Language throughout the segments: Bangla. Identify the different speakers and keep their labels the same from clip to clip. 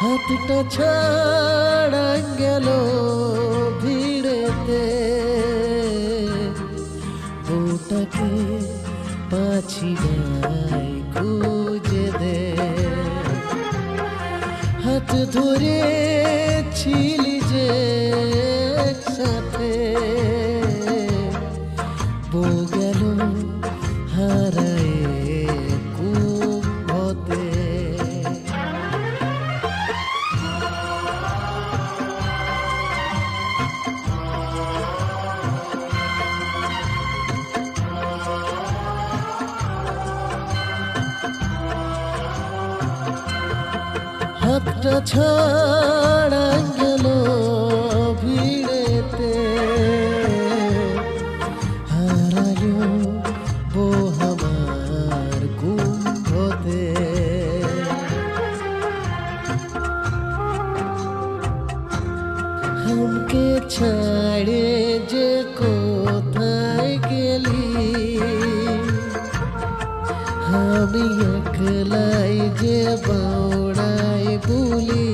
Speaker 1: হাতটা ছাড়া গেল ভিড়েতে। ওটাকে পাছি নাই খুঁজে দে। হাত ধরে ছিলি যে একসাথে। হাতটা ছাড়া গেল ভিড়েতে হারালো বোহামার কুম্ভতে हमके ছাড়ে যে কোথায় আমি একলাই যে বাউড়াই বলি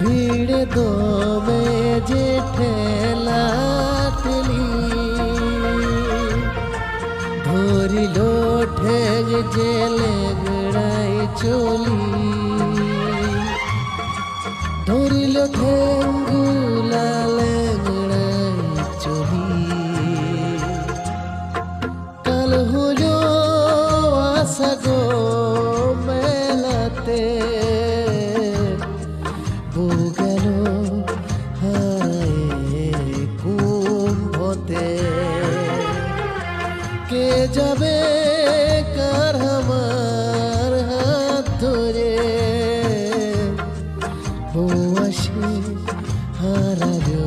Speaker 1: ভিড় দমে যে ঠেলা ঠেলি। ধরিল ঠেগ যে লেগড়াই চলি। ধরিল ঠেঙ্গুলা কে যাবে কার আমার হাত ধরে বউ আসে হারালো